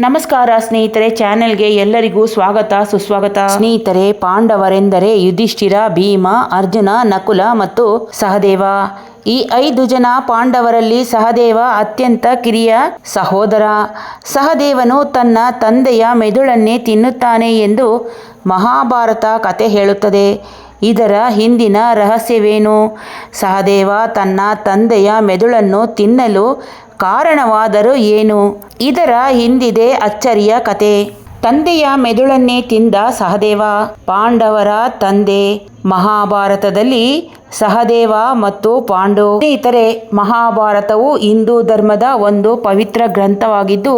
ನಮಸ್ಕಾರ ಸ್ನೇಹಿತರೆ, ಚಾನೆಲ್ಗೆ ಎಲ್ಲರಿಗೂ ಸ್ವಾಗತ, ಸುಸ್ವಾಗತ. ಸ್ನೇಹಿತರೆ, ಪಾಂಡವರೆಂದರೆ ಯುಧಿಷ್ಠಿರ, ಭೀಮ, ಅರ್ಜುನ, ನಕುಲ ಮತ್ತು ಸಹದೇವ. ಈ ಐದು ಜನ ಪಾಂಡವರಲ್ಲಿ ಸಹದೇವ ಅತ್ಯಂತ ಕಿರಿಯ ಸಹೋದರ. ಸಹದೇವನು ತನ್ನ ತಂದೆಯ ಮೆದುಳನ್ನೇ ತಿನ್ನುತ್ತಾನೆ ಎಂದು ಮಹಾಭಾರತ ಕತೆ ಹೇಳುತ್ತದೆ. ಇದರ ಹಿಂದಿನ ರಹಸ್ಯವೇನು? ಸಹದೇವ ತನ್ನ ತಂದೆಯ ಮೆದುಳನ್ನು ತಿನ್ನಲು ಕಾರಣವಾದರೂ ಏನು? ಇದರ ಹಿಂದಿದೆ ಅಚ್ಚರಿಯ ಕತೆ. ತಂದೆಯ ಮೆದುಳನ್ನೇ ತಿಂದ ಸಹದೇವ ಪಾಂಡವರ ತಂದೆ ಮಹಾಭಾರತದಲ್ಲಿ ಸಹದೇವ ಮತ್ತು ಪಾಂಡು ಇತರೆ ಮಹಾಭಾರತವು ಹಿಂದೂ ಧರ್ಮದ ಒಂದು ಪವಿತ್ರ ಗ್ರಂಥವಾಗಿದ್ದು,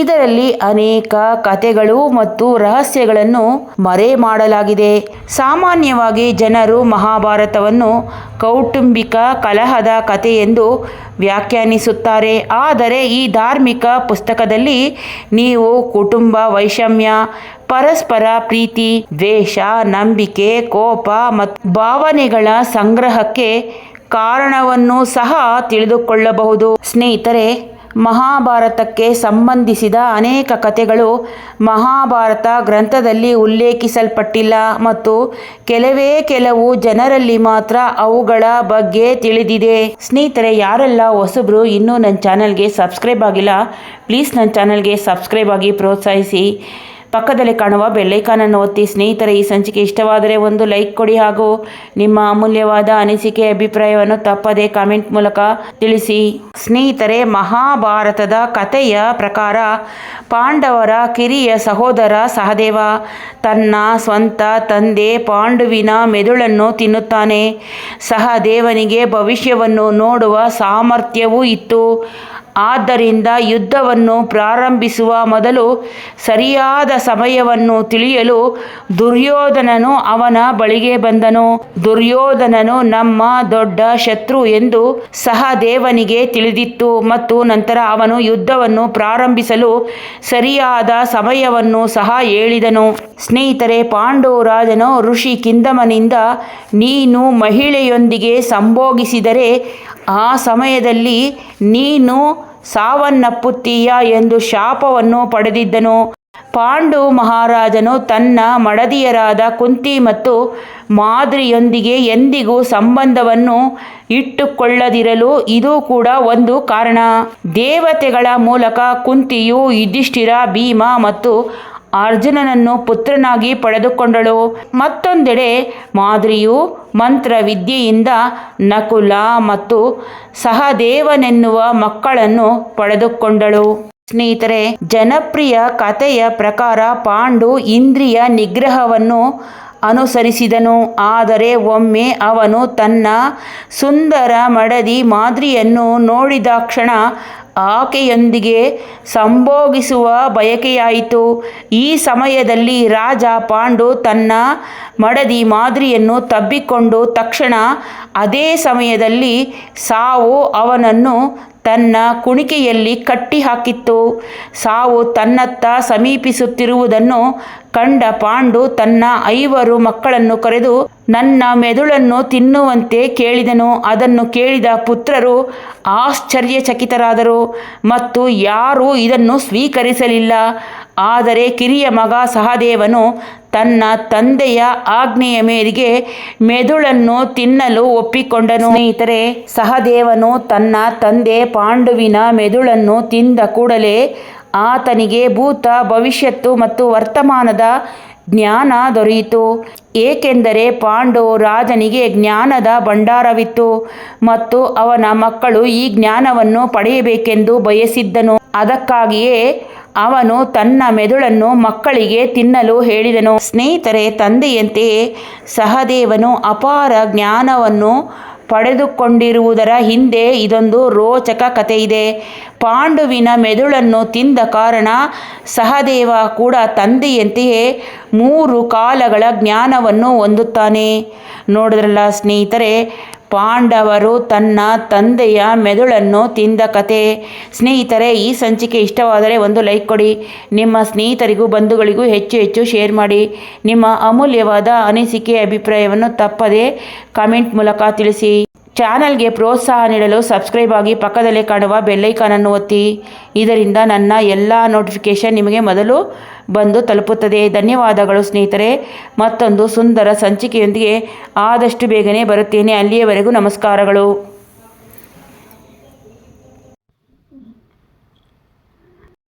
ಇದರಲ್ಲಿ ಅನೇಕ ಕಥೆಗಳು ಮತ್ತು ರಹಸ್ಯಗಳನ್ನು ಮರೆ ಮಾಡಲಾಗಿದೆ. ಸಾಮಾನ್ಯವಾಗಿ ಜನರು ಮಹಾಭಾರತವನ್ನು ಕೌಟುಂಬಿಕ ಕಲಹದ ಕಥೆ ಎಂದು ವ್ಯಾಖ್ಯಾನಿಸುತ್ತಾರೆ. ಆದರೆ ಈ ಧಾರ್ಮಿಕ ಪುಸ್ತಕದಲ್ಲಿ ನೀವು ಕುಟುಂಬ, ವೈಷಮ್ಯ ಪರಸ್ಪರ ಪ್ರೀತಿ, ದ್ವೇಷ, ನಂಬಿಕೆ, ಕೋಪ ಮತ್ತು ಭಾವನೆಗಳ ಸಂಗ್ರಹಕ್ಕೆ ಕಾರಣವನ್ನು ಸಹ ತಿಳಿದುಕೊಳ್ಳಬಹುದು. ಸ್ನೇಹಿತರೆ, ಮಹಾಭಾರತಕ್ಕೆ ಸಂಬಂಧಿಸಿದ ಅನೇಕ ಕಥೆಗಳು ಮಹಾಭಾರತ ಗ್ರಂಥದಲ್ಲಿ ಉಲ್ಲೇಖಿಸಲ್ಪಟ್ಟಿಲ್ಲ ಮತ್ತು ಕೆಲವೇ ಕೆಲವು ಜನರಲ್ಲಿ ಮಾತ್ರ ಅವುಗಳ ಬಗ್ಗೆ ತಿಳಿದಿದೆ. ಸ್ನೇಹಿತರೆ, ಯಾರೆಲ್ಲ ಹೊಸಬ್ರು ಇನ್ನೂ ನನ್ನ ಚಾನಲ್ಗೆ ಸಬ್ಸ್ಕ್ರೈಬ್ ಆಗಿಲ್ಲ, ಪ್ಲೀಸ್ ನನ್ನ ಚಾನಲ್ಗೆ ಸಬ್ಸ್ಕ್ರೈಬ್ ಆಗಿ ಪ್ರೋತ್ಸಾಹಿಸಿ. ಪಕ್ಕದಲ್ಲಿ ಕಾಣುವ ಬೆಲ್ಲೈಕಾನನ್ನು ಒತ್ತಿ ಸ್ನೇಹಿತರೆ, ಈ ಸಂಚಿಕೆ ಇಷ್ಟವಾದರೆ ಒಂದು ಲೈಕ್ ಕೊಡಿ ಹಾಗೂ ನಿಮ್ಮ ಅಮೂಲ್ಯವಾದ ಅನಿಸಿಕೆ, ಅಭಿಪ್ರಾಯವನ್ನು ತಪ್ಪದೆ ಕಾಮೆಂಟ್ ಮೂಲಕ ತಿಳಿಸಿ. ಸ್ನೇಹಿತರೆ, ಮಹಾಭಾರತದ ಕಥೆಯ ಪ್ರಕಾರ ಪಾಂಡವರ ಕಿರಿಯ ಸಹೋದರ ಸಹದೇವ ತನ್ನ ಸ್ವಂತ ತಂದೆ ಪಾಂಡುವಿನ ಮೆದುಳನ್ನು ತಿನ್ನುತ್ತಾನೆ. ಸಹದೇವನಿಗೆ ಭವಿಷ್ಯವನ್ನು ನೋಡುವ ಸಾಮರ್ಥ್ಯವೂ ಇತ್ತು. ಆದ್ದರಿಂದ ಯುದ್ಧವನ್ನು ಪ್ರಾರಂಭಿಸುವ ಮೊದಲು ಸರಿಯಾದ ಸಮಯವನ್ನು ತಿಳಿಯಲು ದುರ್ಯೋಧನನು ಅವನ ಬಳಿಗೆ ಬಂದನು. ದುರ್ಯೋಧನನು, ನಮ್ಮ ದೊಡ್ಡ ಶತ್ರು ಎಂದು ಸಹದೇವನಿಗೆ ತಿಳಿದಿತ್ತು ಮತ್ತು ನಂತರ ಅವನು ಯುದ್ಧವನ್ನು ಪ್ರಾರಂಭಿಸಲು ಸರಿಯಾದ ಸಮಯವನ್ನು ಸಹ ಹೇಳಿದನು. ಸ್ನೇಹಿತರೆ ಪಾಂಡವರಾಜನು ಋಷಿ ಕಿಂದಮನಿಂದ, ನೀನು ಮಹಿಳೆಯೊಂದಿಗೆ ಸಂಭೋಗಿಸಿದರೆ ಆ ಸಮಯದಲ್ಲಿ ನೀನು ಸಾವನ್ನಪ್ಪುತ್ತೀಯ ಎಂದು ಶಾಪವನ್ನು ಪಡೆದಿದ್ದನು. ಪಾಂಡು ಮಹಾರಾಜನು ತನ್ನ ಮಡದಿಯರಾದ ಕುಂತಿ ಮತ್ತು ಮಾದ್ರಿಯೊಂದಿಗೆ ಎಂದಿಗೂ ಸಂಬಂಧವನ್ನು ಇಟ್ಟುಕೊಳ್ಳದಿರಲು ಇದು ಕೂಡ ಒಂದು ಕಾರಣ. ದೇವತೆಗಳ ಮೂಲಕ ಕುಂತಿಯು ಯುಧಿಷ್ಠಿರ, ಭೀಮ ಮತ್ತು ಅರ್ಜುನನನ್ನು ಪುತ್ರನಾಗಿ ಪಡೆದುಕೊಂಡಳು. ಮತ್ತೊಂದೆಡೆ ಮಾದ್ರಿಯು ಮಂತ್ರ ವಿದ್ಯೆಯಿಂದ ನಕುಲ ಮತ್ತು ಸಹದೇವನೆನ್ನುವ ಮಕ್ಕಳನ್ನು ಪಡೆದುಕೊಂಡಳು. ಸ್ನೇಹಿತರೆ, ಜನಪ್ರಿಯ ಕಥೆಯ ಪ್ರಕಾರ ಪಾಂಡು ಇಂದ್ರಿಯ ನಿಗ್ರಹವನ್ನು ಅನುಸರಿಸಿದನು. ಆದರೆ ಒಮ್ಮೆ ಅವನು ತನ್ನ ಸುಂದರ ಮಡದಿ ಮಾದ್ರಿಯನ್ನು ನೋಡಿದಾಕ್ಷಣ ಆಕೆಯೊಂದಿಗೆ ಸಂಭೋಗಿಸುವ ಬಯಕೆಯಾಯಿತು. ಈ ಸಮಯದಲ್ಲಿ ರಾಜ ಪಾಂಡು ತನ್ನ ಮಡದಿ ಮಾದರಿಯನ್ನು ತಬ್ಬಿಕೊಂಡು ತಕ್ಷಣ ಅದೇ ಸಮಯದಲ್ಲಿ ಸಾವು ಅವನನ್ನು ತನ್ನ ಕುಣಿಕೆಯಲ್ಲಿ ಕಟ್ಟಿ ಹಾಕಿತ್ತು ಸಾವು ತನ್ನತ್ತ ಸಮೀಪಿಸುತ್ತಿರುವುದನ್ನು ಕಂಡ ಪಾಂಡು ತನ್ನ ಐವರು ಮಕ್ಕಳನ್ನು ಕರೆದು ನನ್ನ ಮೆದುಳನ್ನು ತಿನ್ನುವಂತೆ ಕೇಳಿದನು. ಅದನ್ನು ಕೇಳಿದ ಪುತ್ರರು ಆಶ್ಚರ್ಯಚಕಿತರಾದರು ಮತ್ತು ಯಾರೂ ಇದನ್ನು ಸ್ವೀಕರಿಸಲಿಲ್ಲ. ಆದರೆ ಕಿರಿಯ ಮಗ ಸಹದೇವನು ತನ್ನ ತಂದೆಯ ಆಜ್ಞೆಯ ಮೇರೆಗೆ ಮೆದುಳನ್ನು ತಿನ್ನಲು ಒಪ್ಪಿಕೊಂಡನು. ಸ್ನೇಹಿತರೆ, ಸಹದೇವನು ತನ್ನ ತಂದೆ ಪಾಂಡುವಿನ ಮೆದುಳನ್ನು ತಿಂದ ಕೂಡಲೇ ಆತನಿಗೆ ಭೂತ, ಭವಿಷ್ಯತ್ತು ಮತ್ತು ವರ್ತಮಾನದ ಜ್ಞಾನ ದೊರೆಯಿತು. ಏಕೆಂದರೆ ಪಾಂಡು ರಾಜನಿಗೆ ಜ್ಞಾನದ ಭಂಡಾರವಿತ್ತು ಮತ್ತು ಅವನ ಮಕ್ಕಳು ಈ ಜ್ಞಾನವನ್ನು ಪಡೆಯಬೇಕೆಂದು ಬಯಸಿದ್ದನು. ಅದಕ್ಕಾಗಿಯೇ ಅವನು ತನ್ನ ಮೆದುಳನ್ನು ಮಕ್ಕಳಿಗೆ ತಿನ್ನಲು ಹೇಳಿದನು. ಸ್ನೇಹಿತರೆ, ತಂದೆಯಂತೆಯೇ ಸಹದೇವನು ಅಪಾರ ಜ್ಞಾನವನ್ನು ಪಡೆದುಕೊಂಡಿರುವುದರ ಹಿಂದೆ ಇದೊಂದು ರೋಚಕ ಕಥೆ ಇದೆ ಪಾಂಡುವಿನ ಮೆದುಳನ್ನು ತಿಂದ ಕಾರಣ ಸಹದೇವ ಕೂಡ ತಂದೆಯಂತೆಯೇ ಮೂರು ಕಾಲಗಳ ಜ್ಞಾನವನ್ನು ಹೊಂದುತ್ತಾನೆ. ನೋಡಿದ್ರಲ್ಲ ಸ್ನೇಹಿತರೆ ಪಾಂಡವರು ತನ್ನ ತಂದೆಯ ಮೆದುಳನ್ನು ತಿಂದ ಕತೆ. ಸ್ನೇಹಿತರೆ, ಈ ಸಂಚಿಕೆ ಇಷ್ಟವಾದರೆ ಒಂದು ಲೈಕ್ ಕೊಡಿ. ನಿಮ್ಮ ಸ್ನೇಹಿತರಿಗೂ ಬಂಧುಗಳಿಗೂ ಹೆಚ್ಚು ಹೆಚ್ಚು ಶೇರ್ ಮಾಡಿ. ನಿಮ್ಮ ಅಮೂಲ್ಯವಾದ ಅನಿಸಿಕೆ ಅಭಿಪ್ರಾಯವನ್ನು ತಪ್ಪದೇ ಕಮೆಂಟ್ ಮೂಲಕ ತಿಳಿಸಿ. ಚಾನಲ್ಗೆ ಪ್ರೋತ್ಸಾಹ ನೀಡಲು ಸಬ್ಸ್ಕ್ರೈಬ್ ಆಗಿ ಪಕ್ಕದಲ್ಲೇ ಕಾಣುವ ಬೆಲ್ಲೈಕಾನನ್ನು ಒತ್ತಿ. ಇದರಿಂದ ನನ್ನ ಎಲ್ಲ ನೋಟಿಫಿಕೇಷನ್ ನಿಮಗೆ ಮೊದಲು ಬಂದು ತಲುಪುತ್ತದೆ. ಧನ್ಯವಾದಗಳು ಸ್ನೇಹಿತರೆ. ಮತ್ತೊಂದು ಸುಂದರ ಸಂಚಿಕೆಯೊಂದಿಗೆ ಆದಷ್ಟು ಬೇಗನೆ ಬರುತ್ತೇನೆ. ಅಲ್ಲಿಯವರೆಗೂ ನಮಸ್ಕಾರಗಳು.